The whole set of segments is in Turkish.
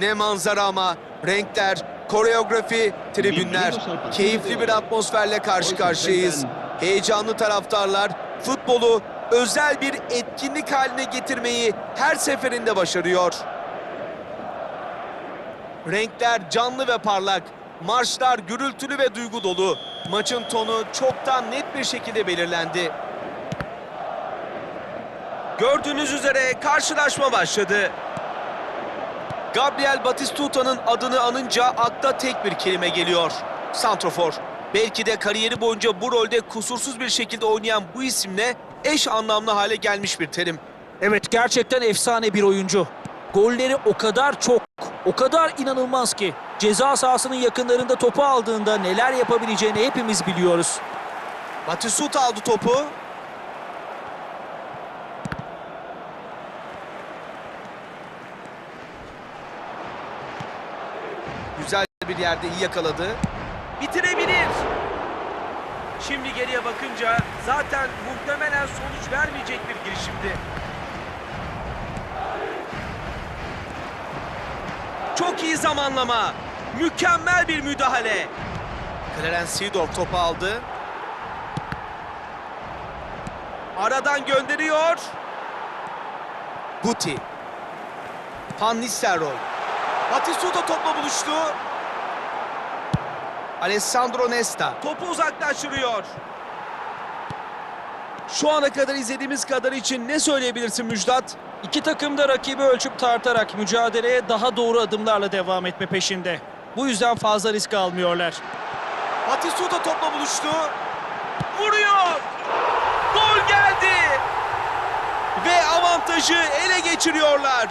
Ne manzara ama. Renkler, koreografi, tribünler. Keyifli bir atmosferle karşı karşıyayız. Heyecanlı taraftarlar futbolu özel bir etkinlik haline getirmeyi her seferinde başarıyor. Renkler canlı ve parlak. Marşlar gürültülü ve duygu dolu. Maçın tonu çoktan net bir şekilde belirlendi. Gördüğünüz üzere karşılaşma başladı. Gabriel Batistuta'nın adını anınca akla tek bir kelime geliyor. Santrofor. Belki de kariyeri boyunca bu rolde kusursuz bir şekilde oynayan bu isimle eş anlamlı hale gelmiş bir terim. Evet gerçekten efsane bir oyuncu. Golleri o kadar çok, o kadar inanılmaz ki. Ceza sahasının yakınlarında topu aldığında neler yapabileceğini hepimiz biliyoruz. Batistuta aldı topu. Güzel bir yerde iyi yakaladı. Bitirebilir. Şimdi geriye bakınca zaten muhtemelen sonuç vermeyecek bir girişimdi. Çok iyi zamanlama. Mükemmel bir müdahale. Clarence Seedorf topu aldı. Aradan gönderiyor. Guti. Van Nistelrooy. Batistuta topla buluştu. Alessandro Nesta. Topu uzaklaştırıyor. Şu ana kadar izlediğimiz kadar için ne söyleyebilirsin Müjdat? İki takım da rakibi ölçüp tartarak mücadeleye daha doğru adımlarla devam etme peşinde. Bu yüzden fazla risk almıyorlar. Batistuta topla buluştu. Vuruyor. Gol geldi. Ve avantajı ele geçiriyorlar.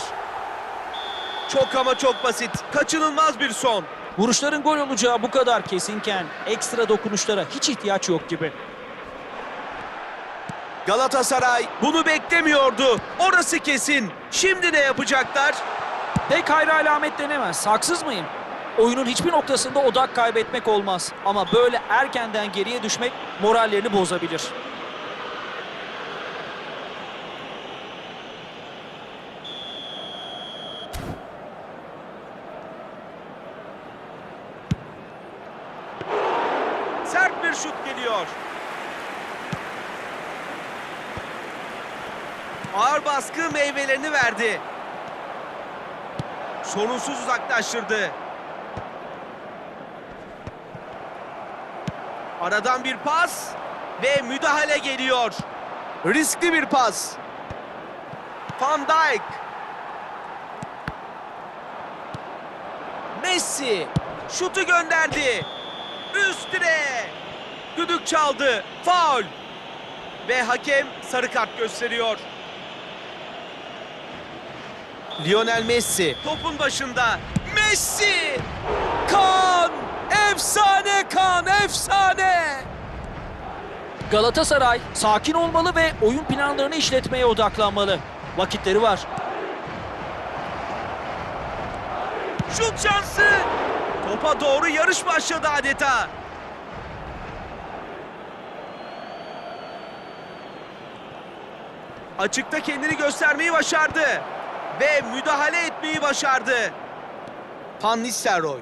Çok ama çok basit. Kaçınılmaz bir son. Vuruşların gol olacağı bu kadar kesinken ekstra dokunuşlara hiç ihtiyaç yok gibi. Galatasaray bunu beklemiyordu. Orası kesin. Şimdi ne yapacaklar? Pek hayra alamet denemez. Haksız mıyım? Oyunun hiçbir noktasında odak kaybetmek olmaz. Ama böyle erkenden geriye düşmek morallerini bozabilir. Sert bir şut geliyor. Ağır baskı meyvelerini verdi. Sorunsuz uzaklaştırdı. Aradan bir pas ve müdahale geliyor. Riskli bir pas. Van Dijk. Messi şutu gönderdi. Üst direğe. Düdük çaldı. Faul. Ve hakem sarı kart gösteriyor. Lionel Messi topun başında. Messi! Kan! Efsane kan! Efsane! Galatasaray sakin olmalı ve oyun planlarını işletmeye odaklanmalı. Vakitleri var. Şut şansı! Topa doğru yarış başladı adeta. Açıkta kendini göstermeyi başardı. Ve müdahale etmeyi başardı. Van Nistelrooy.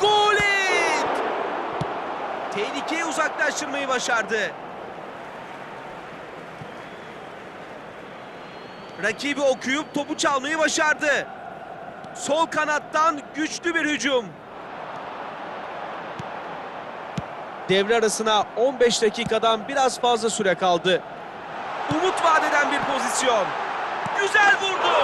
Gol! Tehlikeyi uzaklaştırmayı başardı. Rakibi okuyup topu çalmayı başardı. Sol kanattan güçlü bir hücum. Devre arasına 15 dakikadan biraz fazla süre kaldı. Umut vadeden bir pozisyon. Güzel vurdu.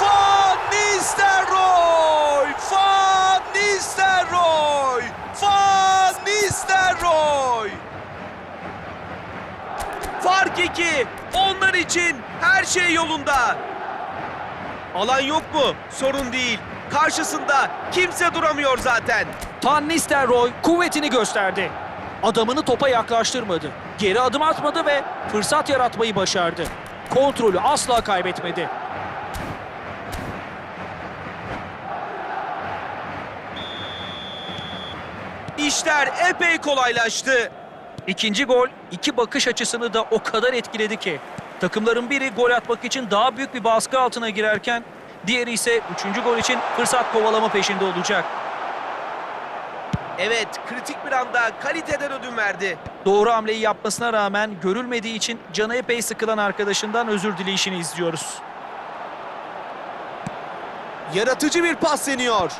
Van Nistelrooy! Van Nistelrooy! Van Nistelrooy! Fark 2. Onlar için her şey yolunda. Alan yok mu? Sorun değil. Karşısında kimse duramıyor zaten. Van Nistelrooy kuvvetini gösterdi. Adamını topa yaklaştırmadı. Geri adım atmadı ve fırsat yaratmayı başardı. Kontrolü asla kaybetmedi. İşler epey kolaylaştı. İkinci gol iki bakış açısını da o kadar etkiledi ki. Takımların biri gol atmak için daha büyük bir baskı altına girerken diğeri ise 3. gol için fırsat kovalama peşinde olacak. Evet, kritik bir anda kaliteden ödün verdi. Doğru hamleyi yapmasına rağmen görülmediği için canı epey sıkılan arkadaşından özür dileyişini izliyoruz. Yaratıcı bir pas deniyor.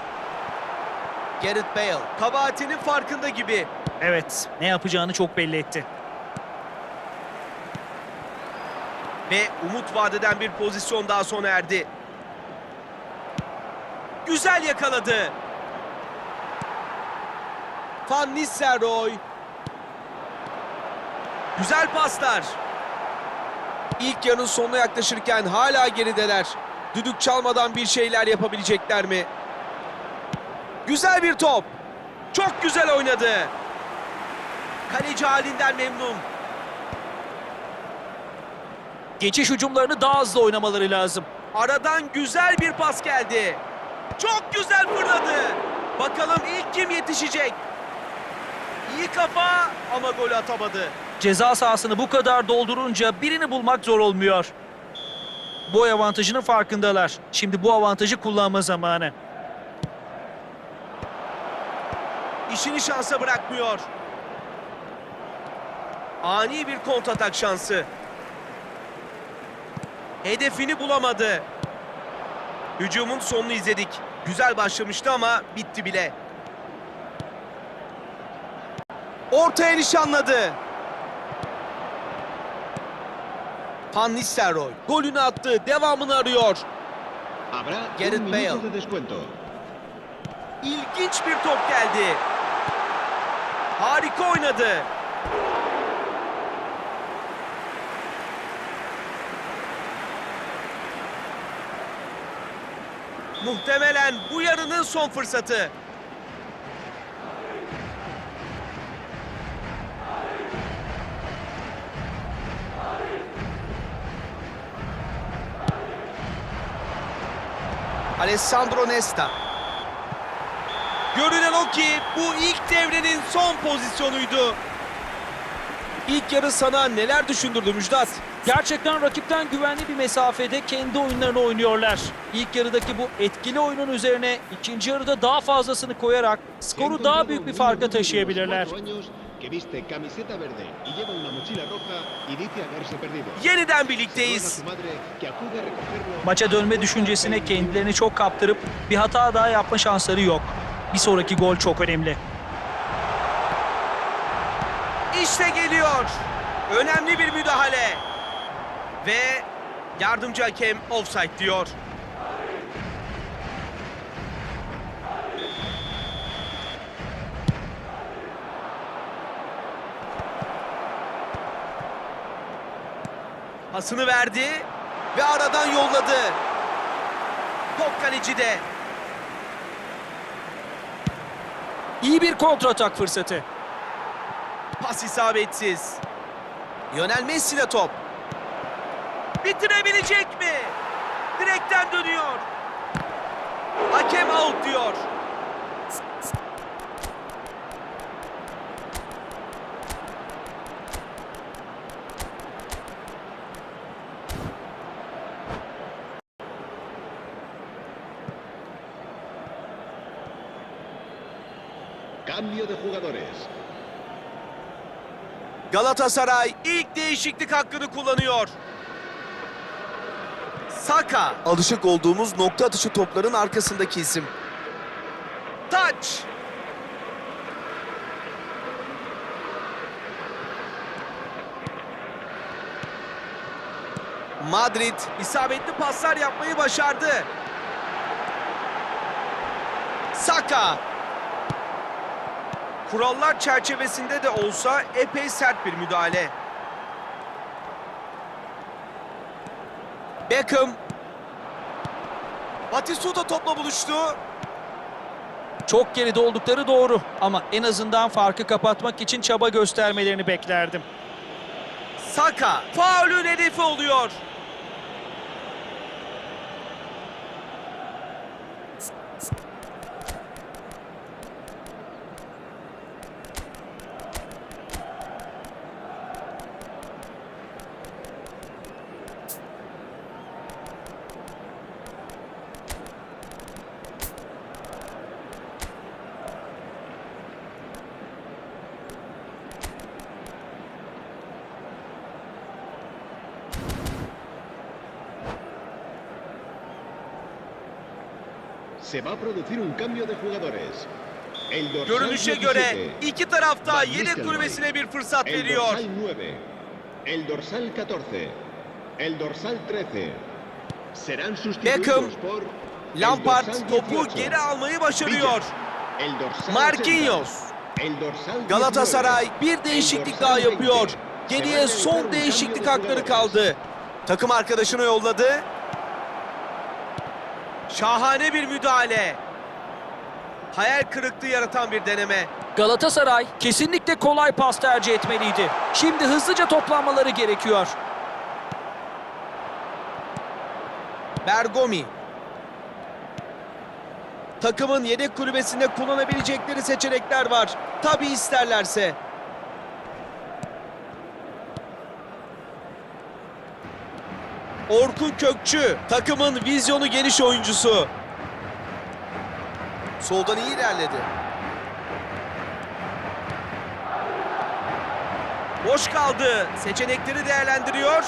Gareth Bale kabahatinin farkında gibi. Evet, ne yapacağını çok belli etti. Ve umut vadeden bir pozisyon daha sona erdi. Güzel yakaladı. Van Nistelrooy. Güzel paslar. İlk yarının sonuna yaklaşırken hala gerideler. Düdük çalmadan bir şeyler yapabilecekler mi? Güzel bir top. Çok güzel oynadı. Kaleci halinden memnun. Geçiş hücumlarını daha hızlı oynamaları lazım. Aradan güzel bir pas geldi. Çok güzel fırladı. Bakalım ilk kim yetişecek? İyi kafa ama gol atamadı. Ceza sahasını bu kadar doldurunca birini bulmak zor olmuyor. Boy avantajının farkındalar. Şimdi bu avantajı kullanma zamanı. İşini şansa bırakmıyor. Ani bir kontratak şansı. Hedefini bulamadı. Hücumun sonunu izledik. Güzel başlamıştı ama bitti bile. Ortaya nişanladı. Van Nistelrooy golünü attı. Devamını arıyor. Gareth Bale. İlginç bir top geldi. Harika oynadı. Muhtemelen bu yarının son fırsatı. Alessandro Nesta. Görünen o ki bu ilk devrenin son pozisyonuydu. İlk yarı sana neler düşündürdü Müjdat? Gerçekten rakipten güvenli bir mesafede kendi oyunlarını oynuyorlar. İlk yarıdaki bu etkili oyunun üzerine ikinci yarıda daha fazlasını koyarak skoru daha büyük bir farka taşıyabilirler. Que viste camiseta verde y lleva una mochila roja y dice haberse perdido. Yeniden birlikteyiz. Maça dönme düşüncesine kendilerini çok kaptırıp bir hata daha yapma şansları yok. Bir sonraki gol çok önemli. İşte geliyor. Önemli bir müdahale. Ve yardımcı hakem offside diyor. Pasını verdi ve aradan yolladı. Top kalecide. İyi bir kontratak fırsatı. Pas isabetsiz. Lionel Messi ile top. Bitirebilecek mi? Direkten dönüyor. Hakem out diyor. Cambio de jugadores. Galatasaray ilk değişiklik hakkını kullanıyor. Saka. Alışık olduğumuz nokta atışı topların arkasındaki isim. Taç. Madrid isabetli paslar yapmayı başardı. Saka. Kurallar çerçevesinde de olsa epey sert bir müdahale. Beckham. Batistuta topla buluştu. Çok geride oldukları doğru ama en azından farkı kapatmak için çaba göstermelerini beklerdim. Saka faulün hedefi oluyor. Se va a producir un cambio de jugadores. Görünüşe 17, göre iki tarafta yedek kulübesine bir fırsat veriyor. dorsal 9. El dorsal 14. El dorsal 13. Serán Beckham, Lampard topu 18. geri almayı başarıyor. Marquinhos. 80. El dorsal 19. Galatasaray bir değişiklik daha yapıyor. Geriye son değişiklik hakları kaldı. Takım arkadaşını yolladı. Şahane bir müdahale. Hayal kırıklığı yaratan bir deneme. Galatasaray kesinlikle kolay pas tercih etmeliydi. Şimdi hızlıca toplanmaları gerekiyor. Bergomi. Takımın yedek kulübesinde kullanabilecekleri seçenekler var. Tabi isterlerse. Orkun Kökçü, takımın vizyonu geniş oyuncusu. Soldan iyi ilerledi. Boş kaldı. Seçenekleri değerlendiriyor.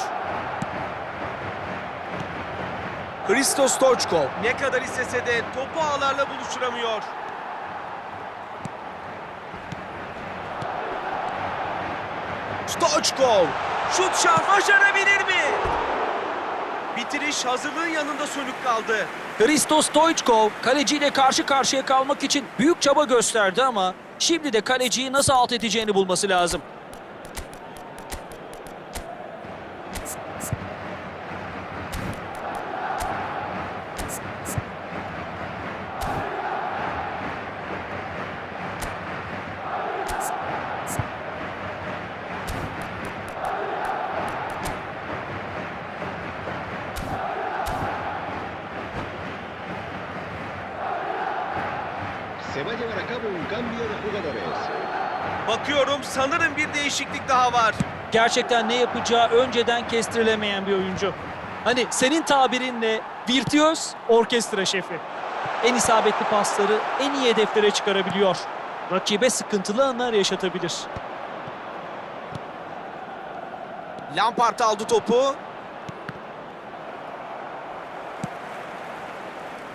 Hristo Stoichkov ne kadar istese de topu ağlarla buluşturamıyor. Stoichkov şut şans başarabilir mi? Bitiriş hazırlığın yanında sönük kaldı. Hristo Stoichkov kaleciyle karşı karşıya kalmak için büyük çaba gösterdi ama şimdi de kaleciyi nasıl alt edeceğini bulması lazım. Se va a llevar a cabo un cambio de jugadores. Bakıyorum sanırım bir değişiklik daha var. Gerçekten ne yapacağı önceden kestirilemeyen bir oyuncu. Hani senin tabirinle virtüöz orkestra şefi. En isabetli pasları en iyi hedeflere çıkarabiliyor. Rakibe sıkıntılı anlar yaşatabilir. Lampard aldı topu.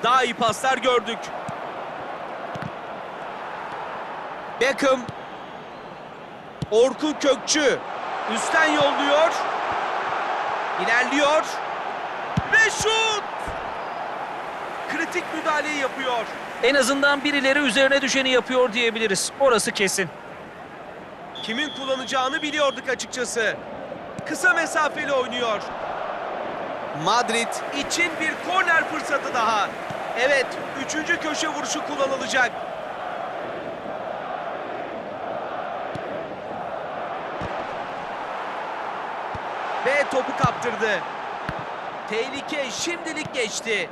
Daha iyi paslar gördük. Beckham. Orkun Kökçü. Üstten yolluyor. İlerliyor. Ve şut! Kritik müdahaleyi yapıyor. En azından birileri üzerine düşeni yapıyor diyebiliriz. Orası kesin. Kimin kullanacağını biliyorduk açıkçası. Kısa mesafeli oynuyor. Madrid için bir korner fırsatı daha. Evet, üçüncü köşe vuruşu kullanılacak. Topu kaptırdı. Tehlike şimdilik geçti.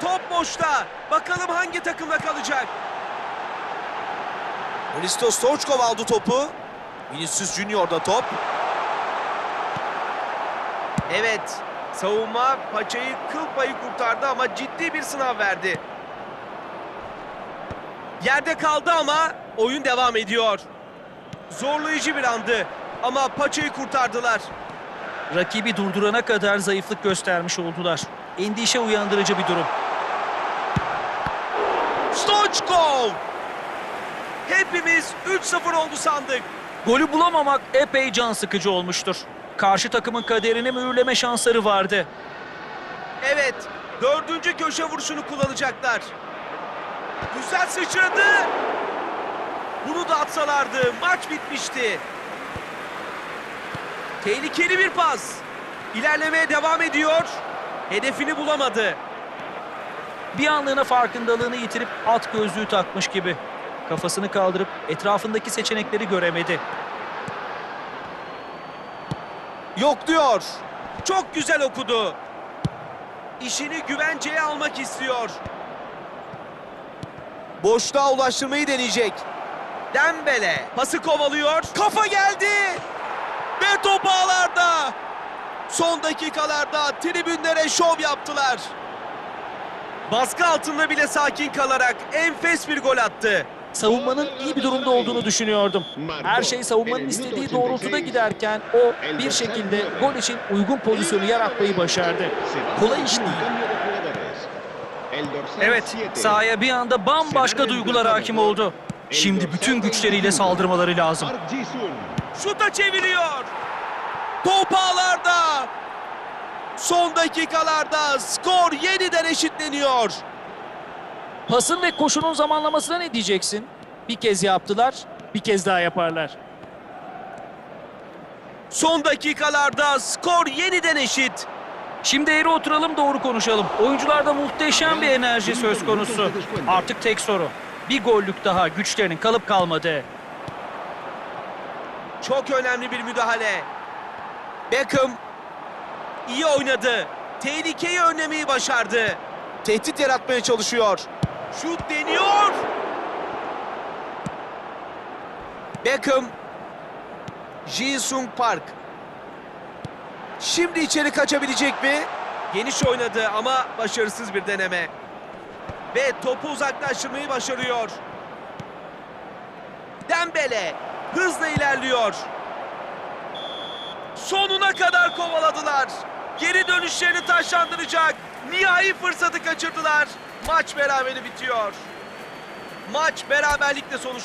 Top boşta. Bakalım hangi takımda kalacak? Hristo Stoichkov aldı topu. Vinicius Junior'da top. Evet, savunma paçayı kıl payı kurtardı ama ciddi bir sınav verdi. Yerde kaldı ama oyun devam ediyor. Zorlayıcı bir andı ama paçayı kurtardılar. Rakibi durdurana kadar zayıflık göstermiş oldular. Endişe uyandırıcı bir durum. Stoichkov! Hepimiz 3-0 oldu sandık. Golü bulamamak epey can sıkıcı olmuştur. Karşı takımın kaderini mühürleme şansları vardı. Evet, dördüncü köşe vuruşunu kullanacaklar. Güzel sıçradı. Bunu da atsalardı maç bitmişti. Tehlikeli bir pas. İlerlemeye devam ediyor. Hedefini bulamadı. Bir anlığına farkındalığını yitirip at gözlüğü takmış gibi. Kafasını kaldırıp etrafındaki seçenekleri göremedi. Yok diyor. Çok güzel okudu. İşini güvenceye almak istiyor. Boşluğa ulaştırmayı deneyecek. Dembele pası kovalıyor. Kafa geldi. Ve top ağlarda. Son dakikalarda tribünlere şov yaptılar. Baskı altında bile sakin kalarak enfes bir gol attı. Savunmanın iyi bir durumda olduğunu düşünüyordum. Her şey savunmanın istediği doğrultuda giderken o bir şekilde gol için uygun pozisyonu yaratmayı başardı. Kolay iş değil. Evet, 7. sahaya bir anda bambaşka duygular hakim oldu. Şimdi bütün güçleriyle saldırmaları lazım. Şuta çeviriyor. Top ağlarda. Son dakikalarda skor yeniden eşitleniyor. Pasın ve koşunun zamanlamasına ne diyeceksin? Bir kez yaptılar, bir kez daha yaparlar. Son dakikalarda skor yeniden eşit. Şimdi eğri oturalım doğru konuşalım. Oyuncularda muhteşem bir enerji söz konusu. Artık tek soru. Bir gollük daha güçlerinin kalıp kalmadı. Çok önemli bir müdahale. Beckham iyi oynadı. Tehlikeyi önlemeyi başardı. Tehdit yaratmaya çalışıyor. Şut deniyor. Beckham Ji-sung Park. Şimdi içeri kaçabilecek mi? Geniş oynadı ama başarısız bir deneme. Ve topu uzaklaştırmayı başarıyor. Dembele hızla ilerliyor. Sonuna kadar kovaladılar. Geri dönüşlerini taşlandıracak. Nihai fırsatı kaçırdılar. Maç berabere bitiyor. Maç beraberlikle sonuç.